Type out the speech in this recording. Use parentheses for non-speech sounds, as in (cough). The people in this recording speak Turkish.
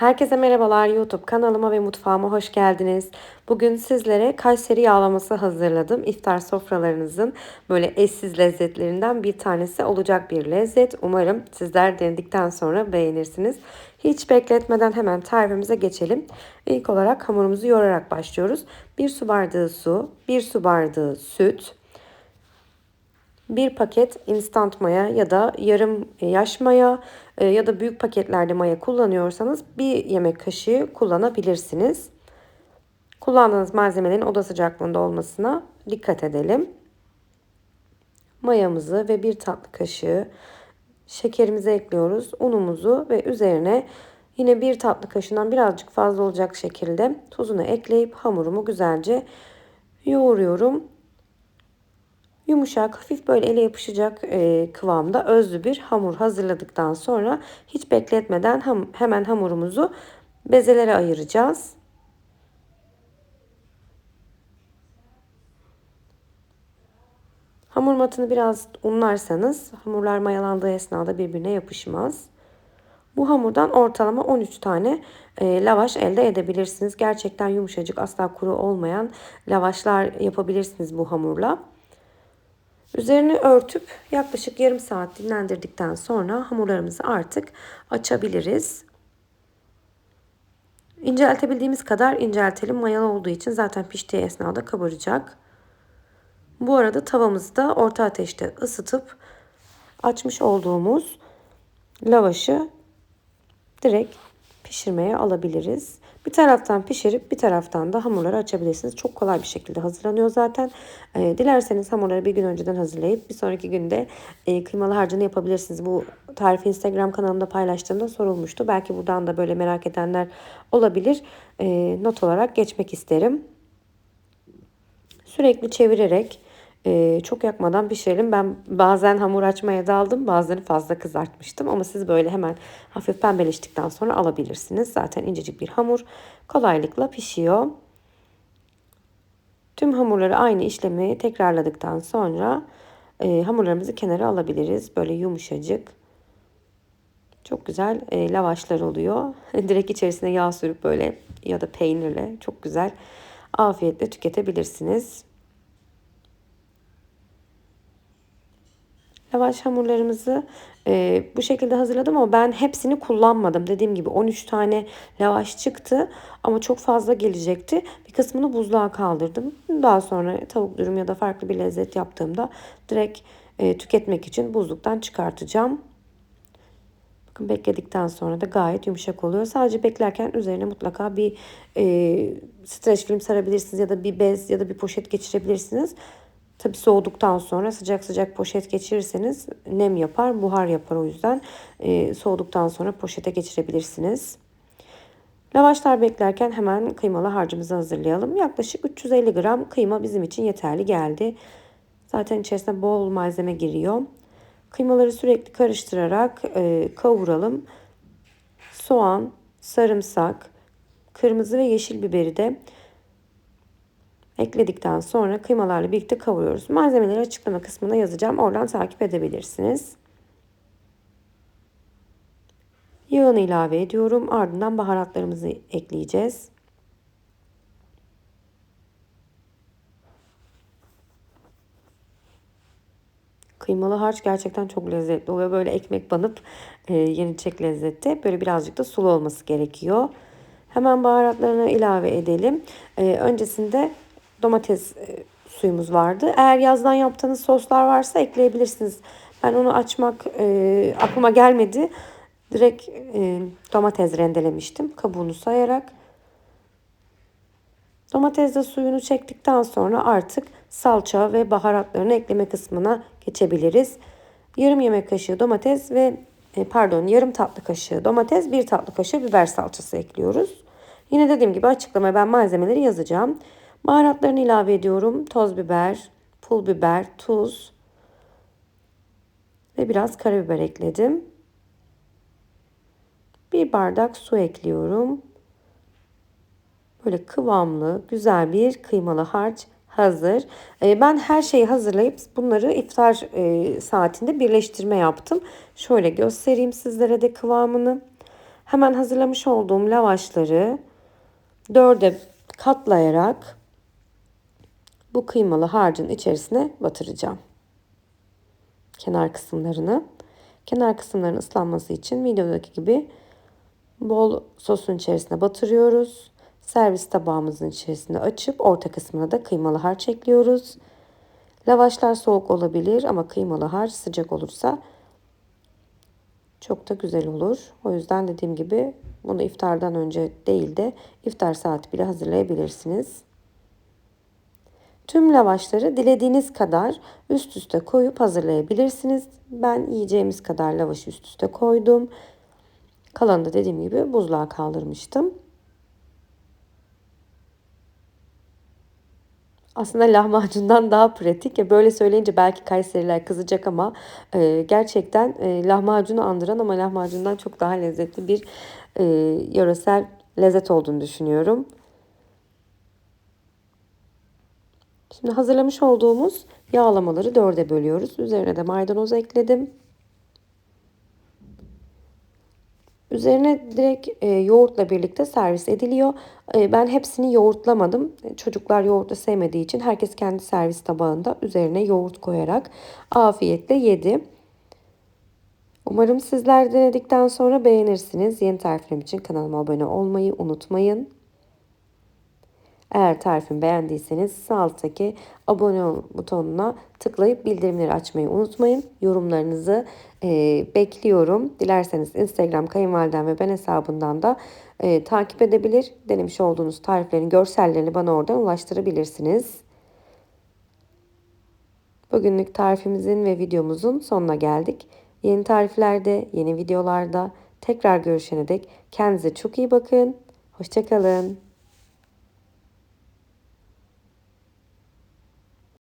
Herkese merhabalar YouTube kanalıma ve mutfağıma hoş geldiniz. Bugün sizlere Kayseri yağlaması hazırladım. İftar sofralarınızın böyle eşsiz lezzetlerinden bir tanesi olacak bir lezzet. Umarım sizler denedikten sonra beğenirsiniz. Hiç bekletmeden hemen tarifimize geçelim. İlk olarak hamurumuzu yoğurarak başlıyoruz. 1 su bardağı su, 1 su bardağı süt, bir paket instant maya ya da yarım yaş maya e, ya da büyük paketlerde maya kullanıyorsanız bir yemek kaşığı kullanabilirsiniz. Kullandığınız malzemelerin oda sıcaklığında olmasına dikkat edelim. Mayamızı ve bir tatlı kaşığı şekerimizi ekliyoruz. Unumuzu ve üzerine yine bir tatlı kaşığından birazcık fazla olacak şekilde tuzunu ekleyip hamurumu güzelce yoğuruyorum yumuşak, hafif böyle ele yapışacak e, kıvamda özlü bir hamur hazırladıktan sonra hiç bekletmeden ham, hemen hamurumuzu bezelere ayıracağız. Hamur matını biraz unlarsanız hamurlar mayalandığı esnada birbirine yapışmaz. Bu hamurdan ortalama 13 tane e, lavaş elde edebilirsiniz. Gerçekten yumuşacık asla kuru olmayan lavaşlar yapabilirsiniz bu hamurla. Üzerini örtüp yaklaşık yarım saat dinlendirdikten sonra hamurlarımızı artık açabiliriz. İnceltebildiğimiz kadar inceltelim. Mayalı olduğu için zaten piştiği esnada kabaracak. Bu arada tavamızı da orta ateşte ısıtıp açmış olduğumuz lavaşı direkt pişirmeye alabiliriz. Bir taraftan pişirip bir taraftan da hamurları açabilirsiniz. Çok kolay bir şekilde hazırlanıyor zaten. E, dilerseniz hamurları bir gün önceden hazırlayıp bir sonraki günde e, kıymalı harcını yapabilirsiniz. Bu tarifi Instagram kanalımda paylaştığımda sorulmuştu. Belki buradan da böyle merak edenler olabilir. E, not olarak geçmek isterim. Sürekli çevirerek ee, çok yakmadan pişirelim. Ben bazen hamur açmaya daldım. Bazılarını fazla kızartmıştım. Ama siz böyle hemen hafif pembeleştikten sonra alabilirsiniz. Zaten incecik bir hamur. Kolaylıkla pişiyor. Tüm hamurları aynı işlemi tekrarladıktan sonra e, hamurlarımızı kenara alabiliriz. Böyle yumuşacık. Çok güzel e, lavaşlar oluyor. (laughs) Direkt içerisine yağ sürüp böyle ya da peynirle çok güzel afiyetle tüketebilirsiniz. Lavaş hamurlarımızı e, bu şekilde hazırladım ama ben hepsini kullanmadım. Dediğim gibi 13 tane lavaş çıktı ama çok fazla gelecekti. Bir kısmını buzluğa kaldırdım. Daha sonra tavuk dürüm ya da farklı bir lezzet yaptığımda direkt e, tüketmek için buzluktan çıkartacağım. Bakın bekledikten sonra da gayet yumuşak oluyor. Sadece beklerken üzerine mutlaka bir e, streç film sarabilirsiniz ya da bir bez ya da bir poşet geçirebilirsiniz. Tabi soğuduktan sonra sıcak sıcak poşet geçirirseniz nem yapar, buhar yapar o yüzden e, soğuduktan sonra poşete geçirebilirsiniz. Lavaşlar beklerken hemen kıymalı harcımızı hazırlayalım. Yaklaşık 350 gram kıyma bizim için yeterli geldi. Zaten içerisine bol malzeme giriyor. Kıymaları sürekli karıştırarak e, kavuralım. Soğan, sarımsak, kırmızı ve yeşil biberi de ekledikten sonra kıymalarla birlikte kavuruyoruz. Malzemeleri açıklama kısmına yazacağım. Oradan takip edebilirsiniz. Yağını ilave ediyorum. Ardından baharatlarımızı ekleyeceğiz. Kıymalı harç gerçekten çok lezzetli oluyor. Böyle ekmek banıp e, yenilecek lezzette. Böyle birazcık da sulu olması gerekiyor. Hemen baharatlarını ilave edelim. E, öncesinde domates e, suyumuz vardı. Eğer yazdan yaptığınız soslar varsa ekleyebilirsiniz. Ben onu açmak e, aklıma gelmedi. Direkt e, domates rendelemiştim kabuğunu sayarak. Domates de suyunu çektikten sonra artık salça ve baharatlarını ekleme kısmına geçebiliriz. Yarım yemek kaşığı domates ve e, pardon yarım tatlı kaşığı domates, bir tatlı kaşığı biber salçası ekliyoruz. Yine dediğim gibi açıklamaya ben malzemeleri yazacağım. Baharatlarını ilave ediyorum. Toz biber, pul biber, tuz ve biraz karabiber ekledim. Bir bardak su ekliyorum. Böyle kıvamlı, güzel bir kıymalı harç hazır. Ee, ben her şeyi hazırlayıp bunları iftar e, saatinde birleştirme yaptım. Şöyle göstereyim sizlere de kıvamını. Hemen hazırlamış olduğum lavaşları dörde katlayarak bu kıymalı harcın içerisine batıracağım. Kenar kısımlarını. Kenar kısımların ıslanması için videodaki gibi bol sosun içerisine batırıyoruz. Servis tabağımızın içerisine açıp orta kısmına da kıymalı harç ekliyoruz. Lavaşlar soğuk olabilir ama kıymalı harç sıcak olursa çok da güzel olur. O yüzden dediğim gibi bunu iftardan önce değil de iftar saati bile hazırlayabilirsiniz. Tüm lavaşları dilediğiniz kadar üst üste koyup hazırlayabilirsiniz. Ben yiyeceğimiz kadar lavaş üst üste koydum. Kalanı da dediğim gibi buzluğa kaldırmıştım. Aslında lahmacundan daha pratik. Ya böyle söyleyince belki Kayseriler kızacak ama e, gerçekten e, lahmacunu andıran ama lahmacundan çok daha lezzetli bir e, yöresel lezzet olduğunu düşünüyorum. Şimdi hazırlamış olduğumuz yağlamaları dörde bölüyoruz. Üzerine de maydanoz ekledim. Üzerine direkt e, yoğurtla birlikte servis ediliyor. E, ben hepsini yoğurtlamadım. Çocuklar yoğurtla sevmediği için herkes kendi servis tabağında üzerine yoğurt koyarak afiyetle yedi. Umarım sizler denedikten sonra beğenirsiniz. Yeni tariflerim için kanalıma abone olmayı unutmayın. Eğer tarifimi beğendiyseniz sağ alttaki abone ol butonuna tıklayıp bildirimleri açmayı unutmayın. Yorumlarınızı e, bekliyorum. Dilerseniz Instagram kayınvalidem ve ben hesabından da e, takip edebilir. Denemiş olduğunuz tariflerin görsellerini bana oradan ulaştırabilirsiniz. Bugünlük tarifimizin ve videomuzun sonuna geldik. Yeni tariflerde, yeni videolarda tekrar görüşene dek kendinize çok iyi bakın. Hoşçakalın.